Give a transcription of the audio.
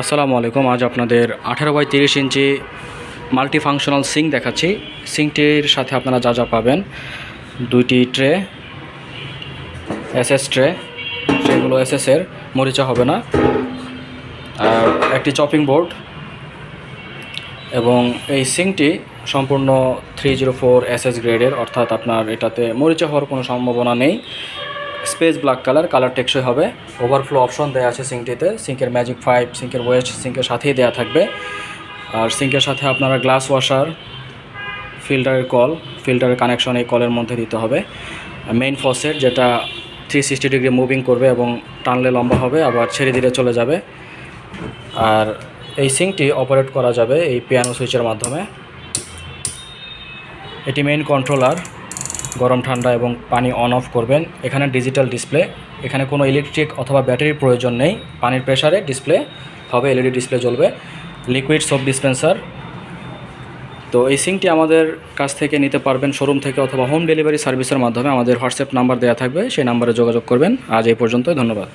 আসসালামু আলাইকুম, আজ আপনাদের আঠারো বাই তিরিশ ইঞ্চি মাল্টি ফাংশনাল সিঙ্ক দেখাচ্ছি। সিংটির সাথে আপনারা যা যা পাবেন, দুইটি ট্রে এসএস ট্রে সেগুলো এসএসের মরিচা হবে না। আর একটি চপিং বোর্ড এবং এই সিংটি সম্পূর্ণ থ্রি জিরো ফোর এসএস গ্রেডের অর্থাৎ আপনার এটাতে মরিচা হওয়ার কোনো সম্ভাবনা নেই। স্পেস ব্ল্যাক কালার কালার টেকসই হবে। ওভারফ্লো অপশন দেওয়া আছে সিঙ্কটিতে। সিঙ্কের ম্যাজিক ফাইভ সিঙ্কের ওয়েস্ট সিঙ্কের সাথেই দেওয়া থাকবে। আর সিঙ্কের সাথে আপনারা গ্লাস ওয়াশার ফিল্টারের কল ফিল্টারের কানেকশন এই কলের মধ্যে দিতে হবে। মেইন ফসেট যেটা থ্রি সিক্সটি ডিগ্রি মুভিং করবে এবং টানলে লম্বা হবে, আবার ছেড়ে দিলে চলে যাবে। আর এই সিঙ্কটি অপারেট করা যাবে এই পিয়ানো সুইচের মাধ্যমে। এটি মেইন কন্ট্রোলার গরম, ঠান্ডা এবং পানি অন অফ করবেন। এখানে ডিজিটাল ডিসপ্লে এখানে কোনো ইলেকট্রিক অথবা ব্যাটারির প্রয়োজন নেই। পানির প্রেসারে ডিসপ্লে হবে এলইডি ডিসপ্লে জ্বলবে। লিকুইড সোপ ডিসপেন্সার তো এই সিঙ্কটি আমাদের কাছ থেকে নিতে পারবেন শোরুম থেকে অথবা হোম ডেলিভারি সার্ভিসের মাধ্যমে। আমাদের হোয়াটসঅ্যাপ নাম্বার দেওয়া থাকবে, সেই নাম্বারে যোগাযোগ করবেন। আজ এই পর্যন্তই, ধন্যবাদ।